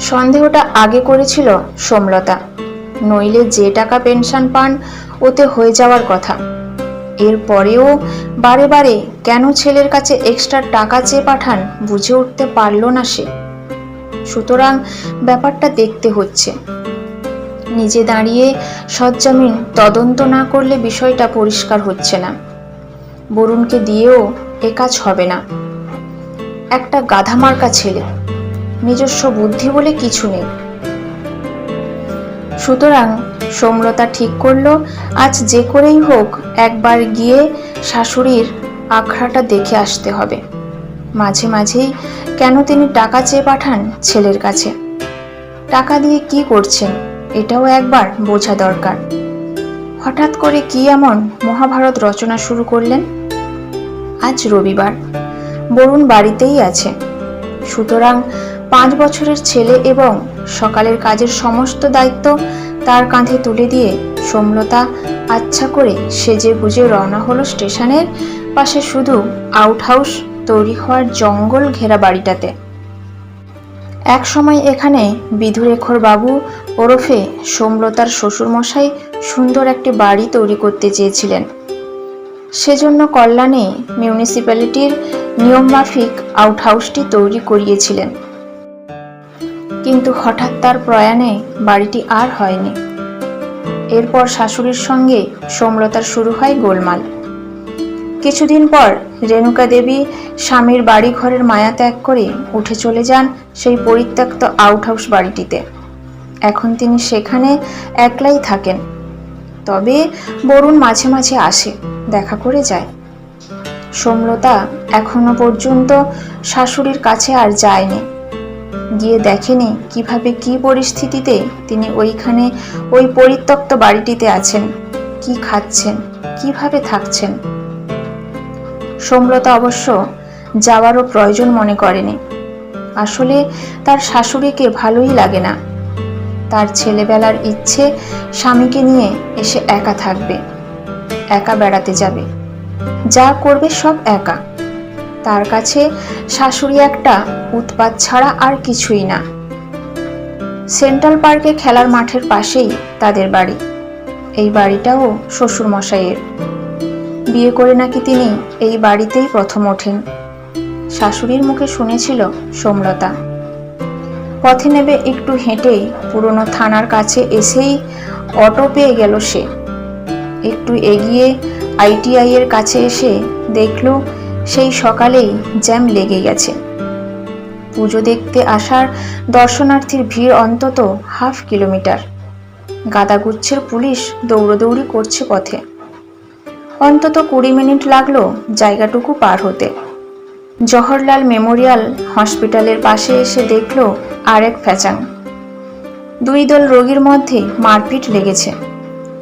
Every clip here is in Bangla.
সন্দেহটা আগে করেছিল সোমলতা। নইলে যে টাকা পেনশন পান, ওতে হয়ে যাওয়ার কথা। এরপরেও বারে বারে কেন ছেলের কাছে এক্সট্রা টাকা চেয়ে পাঠান বুঝে উঠতে পারল না সে। সুতরাং ব্যাপারটা দেখতে হচ্ছে। নিজে দাঁড়িয়ে সজ্জামিন তদন্ত না করলে বিষয়টা পরিষ্কার হচ্ছে না। বরুণকে দিয়েও এ কাজ হবে না। একটা গাধামার্কা ছেলে। নিজস্ব বুদ্ধি বলে কিছু নেই। সুতরাং সোমলতা ঠিক করল, আজ যে করেই হোক একবার গিয়ে শাশুড়ির আখড়াটা দেখে আসতে হবে। মাঝে মাঝেই কেন তিনি টাকা চেয়ে পাঠান ছেলের কাছে? টাকা দিয়ে কি করছেন, এটাও একবার বোঝা দরকার। হঠাৎ করে কি এমন মহাভারত রচনা শুরু করলেন? আজ রবিবার, বরুণ বাড়িতেই আছে। সুতরাং পাঁচ বছরের ছেলে এবং সকালের কাজের সমস্ত দায়িত্ব তার কাঁধে তুলে দিয়ে সোমলতা আচ্ছা করে সেজে গুজে রওনা হলো স্টেশনের পাশে শুধু আউট হাউস তৈরি হওয়ার জঙ্গল ঘেরা বাড়িটাতে। এক সময় এখানে বিধুরেখর বাবু ওরফে সোমলতার শ্বশুরমশাই সুন্দর একটি বাড়ি তৈরি করতে চেয়েছিলেন। সেজন্য কল্যাণে মিউনিসিপ্যালিটির নিয়মমাফিক আউটহাউসটি তৈরি করিয়েছিলেন। কিন্তু হঠাৎ তার প্রয়াণে বাড়িটি আর হয়নি। এরপর শাশুড়ির সঙ্গে সোমলতার শুরু হয় গোলমাল। কিছুদিন পর রেণুকা দেবী স্বামীর বাড়ি ঘরের মায়া ত্যাগ করে উঠে চলে যান সেই পরিত্যক্ত আউটহাউস বাড়িটিতে। এখন তিনি সেখানে একলাই থাকেন। তবে বরুণ মাঝে মাঝে আসে, দেখা করে যায়। সোমলতা এখনও পর্যন্ত শাশুড়ির কাছে আর যায়নি। গিয়ে দেখেনি কীভাবে কি পরিস্থিতিতে তিনি ওইখানে ওই পরিত্যক্ত বাড়িটিতে আছেন, কি খাচ্ছেন, কীভাবে থাকছেন। সোমলতা অবশ্য যাওয়ারও প্রয়োজন মনে করেনি। আসলে তার শাশুড়িকে ভালোই লাগে না। তার ছেলেবেলার ইচ্ছে স্বামীকে নিয়ে এসে একা থাকবে, একা বেড়াতে যাবে। যা করবে সব একা। তার কাছে শাশুড়ি একটা উৎপাত ছাড়া আর কিছুই না। সেন্ট্রাল পার্কে খেলার মাঠের পাশেই তাদের বাড়ি। এই বাড়িটাও শ্বশুর মশাইয়ের বিয়ে করে নাকি তিনি এই বাড়িতেই প্রথম ওঠেন। শাশুড়ির মুখে শুনেছিল সোমলতা। পথে নেবে একটু হেঁটেই পুরনো থানার কাছে এসেই অটো পেয়ে গেল সে। একটু এগিয়ে আইটিআই এর কাছে এসে দেখল সেই সকালেই জ্যাম লেগে গেছে। পুজো দেখতে আসার দর্শনার্থীর ভিড় অন্তত হাফ কিলোমিটার। গাদাগুচ্ছের পুলিশ দৌড়দৌড়ি করছে পথে। অন্তত কুড়ি মিনিট লাগল জায়গাটুকু পার হতে। জওহরলাল মেমোরিয়াল হসপিটালের পাশে এসে দেখল আরেক ফ্যাচাং। দুই দল রোগীর মধ্যে মারপিট লেগেছে।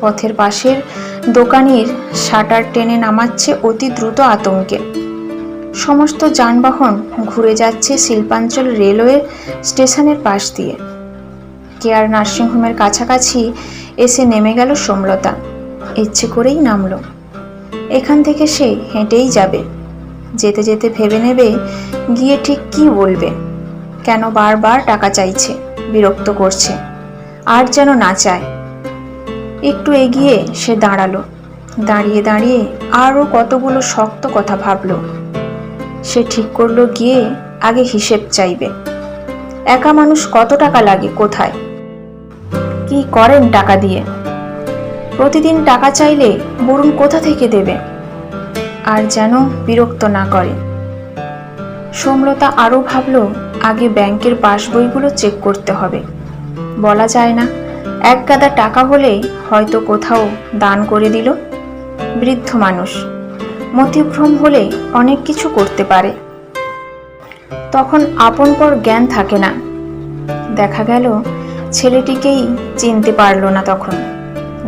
পথের পাশের দোকানির শাটার টেনে নামাচ্ছে অতি দ্রুত আতঙ্কে। সমস্ত যানবাহন ঘুরে যাচ্ছে শিল্পাঞ্চল রেলওয়ে স্টেশনের পাশ দিয়ে। কেয়ার নার্সিংহোমের কাছাকাছি এসে নেমে গেল সোমলতা। ইচ্ছে করেই নামলো। এখান থেকে সে হেঁটেই যাবে। যেতে যেতে ভেবে নেবে গিয়ে ঠিক কি বলবে। কেন বারবার টাকা চাইছে, বিরক্ত করছে। আর যেন না চায়। একটু এগিয়ে সে দাঁড়াল। দাঁড়িয়ে দাঁড়িয়ে আরও কতগুলো শক্ত কথা ভাবলো। সে ঠিক করল গিয়ে আগে হিসেব চাইবে। একা মানুষ কত টাকা লাগে কোথায়? কি করেন টাকা দিয়ে? প্রতিদিন টাকা চাইলে বরুণ কোথা থেকে দেবে? আর যেন বিরক্ত না করে। সোমলতা আরও ভাবল, আগে ব্যাংকের পাসবইগুলো চেক করতে হবে। বলা যায় না, এক গাদা টাকা হলেই হয়তো কোথাও দান করে দিল। বৃদ্ধ মানুষ। মতিভ্রম হলে অনেক কিছু করতে পারে। তখন আপন পর জ্ঞান থাকে না। দেখা গেল, ছেলেটিকেই চিনতে পারল না তখন।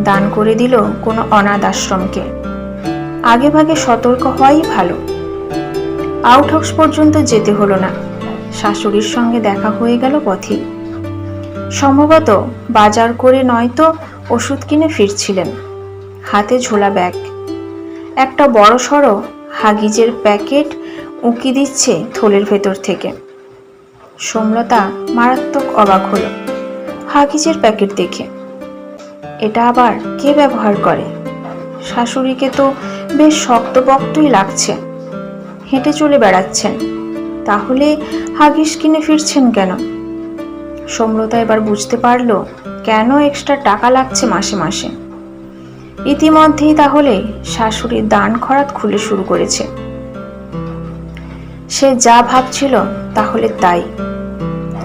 দান করে দিল কোনো অনাথ আশ্রমকে। আগে ভাগে সতর্ক হওয়াই ভালো। আউট আউটহাউস পর্যন্ত যেতে হলো না। শাশুড়ির সঙ্গে দেখা হয়ে গেল পথে। সম্ভবত বাজার করে নয়তো ওষুধ কিনে ফিরছিলেন। হাতে ঝোলা ব্যাগ। একটা বড় সড়ো হাগিজের প্যাকেট উঁকি দিচ্ছে থলের ভেতর থেকে। সোমলতা মারাত্মক অবাক হলো হাগিজের প্যাকেট দেখে। এটা আবার কে ব্যবহার করে? শাশুড়িকে তো বেশ শক্তপক্তই লাগছে। হেঁটে চলে বেড়াচ্ছেন। তাহলে হাগিস কিনে ফিরছেন কেন? সমলতা এবার বুঝতে পারল কেন এক্সট্রা টাকা লাগছে মাসে মাসে। ইতিমধ্যেই তাহলে শাশুড়ির দান খরাত খুলে শুরু করেছে। সে যা ভাবছিল তাহলে তাই।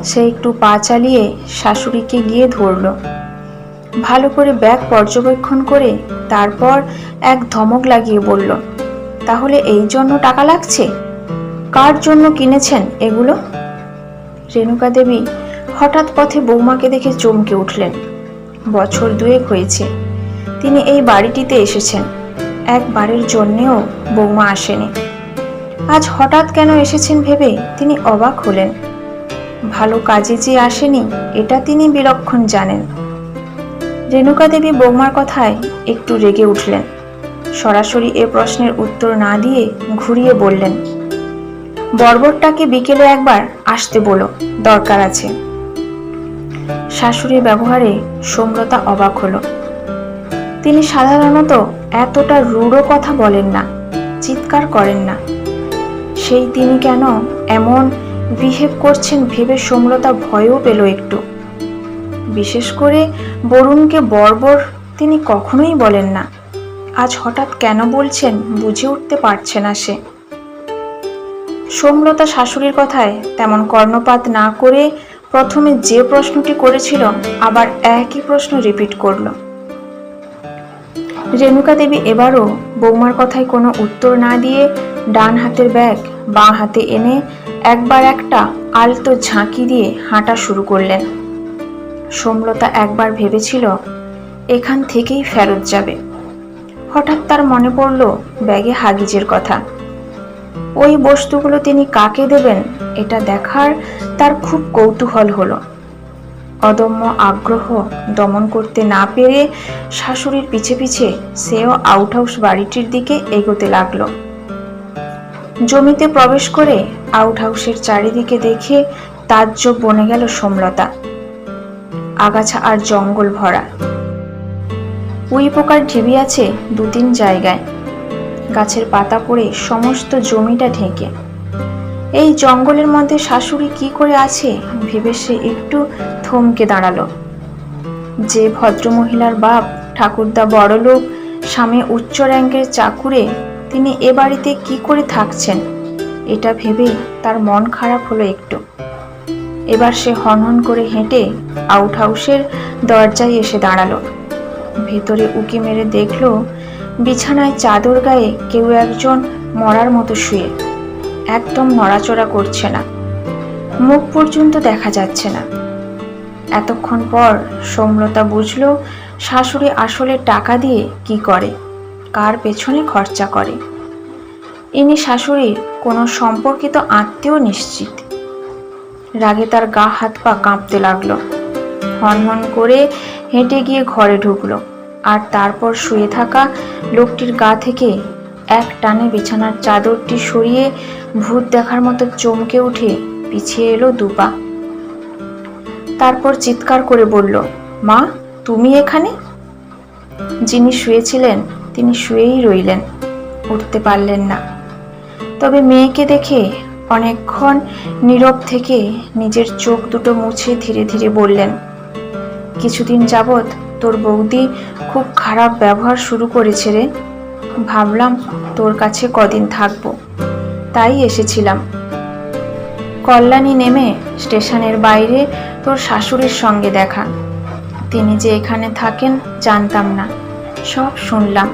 সে একটু পা চালিয়ে শাশুড়িকে গিয়ে ধরলো। ভালো করে ব্যাগ পর্যবেক্ষণ করে তারপর এক ধমক লাগিয়ে বলল, তাহলে এই জন্য টাকা লাগছে? কার জন্য কিনেছেন এগুলো? রেণুকা দেবী হঠাৎ পথে বৌমাকে দেখে চমকে উঠলেন। বছর দুয়েক হয়েছে। তিনি এই বাড়িটিতে এসেছেন। একবারের জন্যেও বৌমা আসেনি। আজ হঠাৎ কেন এসেছেন ভেবে তিনি অবাক হলেন। ভালো কাজে যে আসেনি, এটা তিনি বিলক্ষণ জানেন। রেণুকা দেবী বৌমার কথায় একটু রেগে উঠলেন। সরাসরি এ প্রশ্নের উত্তর না দিয়ে ঘুরিয়ে বললেন বর্বরটাকে বিকেলে একবার আসতে বলো, দরকার আছে। শাশুড়ির ব্যবহারে সোমলতা অবাক হলো। তিনি সাধারণত এতটা রূঢ় কথা বলেন না, চিৎকার করেন না। সেই তিনি কেন এমন বিহেভ করছেন ভেবে সোমলতা ভয়ও পেল একটু। বিশেষ করে বরুণকে বর্বর তিনি কখনোই বলেন না। আজ হঠাৎ কেন বলছেন বুঝে উঠতে পারছে না সে। সোমলতা শাশুড়ির কথায় তেমন কর্ণপাত না করে প্রথমে যে প্রশ্নটি করেছিল, আবার একই প্রশ্ন রিপিট করল। রেণুকা দেবী এবারও বৌমার কথায় কোনো উত্তর না দিয়ে ডান হাতের ব্যাগ বাঁ হাতে এনে একবার একটা আলতো ঝাঁকি দিয়ে হাঁটা শুরু করলেন। সোমলতা একবার ভেবেছিল, এখান থেকেই ফেরত যাবে। হঠাৎ তার মনে পড়ল ব্যাগে হাগিজের কথা। ওই বস্তুগুলো তিনি কাকে দেবেন, এটা দেখার তার খুব কৌতূহল হলো। অদম্য আগ্রহ দমন করতে না পেরে শাশুড়ির পিছে পিছে সেও আউট হাউস বাড়িটির দিকে এগোতে লাগল। জমিতে প্রবেশ করে আউট হাউসের চারিদিকে দেখে তাজ্জব বনে গেল সমলতা। আগাছা আর জঙ্গল ভরা। উই পোকার ঢিবি আছে দু তিন জায়গায়। গাছের পাতা পড়ে সমস্ত জমিটা ঢেকে। এই জঙ্গলের মধ্যে শাশুড়ি কি করে আছে ভেবে সে একটু থমকে দাঁড়াল। যে ভদ্রমহিলার বাপ, ঠাকুরদা বড়লোক, স্বামী উচ্চ র্যাঙ্কের চাকুরে, তিনি এ বাড়িতে কি করে থাকছেন? এটা ভেবে তার মন খারাপ হলো একটু। এবার সে হনহন করে হেঁটে আউট হাউসের দরজায় এসে দাঁড়াল। ভেতরে উকি মেরে দেখল, বিছানায় চাদর গায়ে কেউ একজন মরার মতো শুয়ে। একদম নড়াচড়া করছে না। মুখ পর্যন্ত দেখা যাচ্ছে না। এতক্ষণ পর সোমলতা বুঝল শাশুড়ি আসলে টাকা দিয়ে কি করে, কার পেছনে খরচা করে। ইনি শাশুড়ির কোনো সম্পর্কিত আত্মীয় নিশ্চিত। রাগে তার গা হাত পা কাঁপতে লাগল। হনহন করে হেঁটে গিয়ে ঘরে ঢুকলো আর তারপর শুয়ে থাকা লোকটির গা থেকে এক টানে বিছানার চাদরটি সরিয়ে ভূত দেখার মতো চমকে উঠে পিছিয়ে এলো দুপা। তারপর চিৎকার করে বলল, মা, তুমি এখানে? যিনি শুয়েছিলেন, তিনি শুয়েই রইলেন, উঠতে পারলেন না। তবে মেয়েকে দেখে অনেকক্ষণ নীরব থেকে নিজের চোখ দুটো মুছে ধীরে ধীরে বললেন, কিছুদিন যাবৎ তোর বৌদি খুব খারাপ ব্যবহার শুরু করেছে রে। ভাবলাম তোর কাছে কদিন থাকব। তাই এসেছিলাম। কল্যাণী নেমে স্টেশনের বাইরে তোর শাশুড়ির সঙ্গে দেখা। তিনি যে এখানে থাকেন জানতাম না, সব শুনলাম।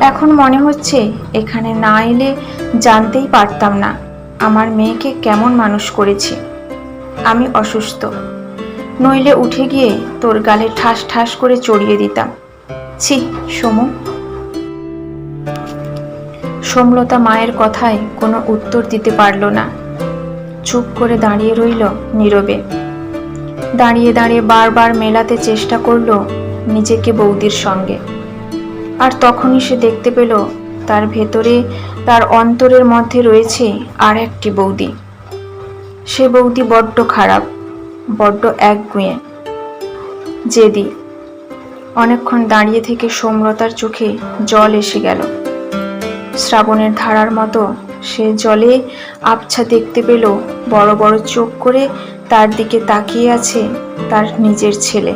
এখন মনে হচ্ছে এখানে না এলে জানতেই পারতাম না আমার মেয়েকে কেমন মানুষ করেছি। আমি অসুস্থ, নইলে উঠে গিয়ে তোর গালে ঠাস ঠাস করে চড়িয়ে দিতাম। ছি, সমু। সোমলতা মায়ের কথায় কোনো উত্তর দিতে পারল না। চুপ করে দাঁড়িয়ে রইল নীরবে। দাঁড়িয়ে দাঁড়িয়ে বারবার মেলাতে চেষ্টা করল নিজেকে বৌদির সঙ্গে। আর তখনই সে দেখতে পেল, তার ভেতরে, তার অন্তরের মধ্যে রয়েছে আর একটি বৌদি। সে বৌদি বড্ড খারাপ, বড্ড একগুঁয়ে, জেদি। অনেকক্ষণ দাঁড়িয়ে থেকে সোমলতার চোখে জল এসে গেল। শ্রাবণের ধারার মতো। সে জলে আবছা দেখতে পেল, বড় বড় চোখ করে তার দিকে তাকিয়ে আছে তার নিজের ছেলে।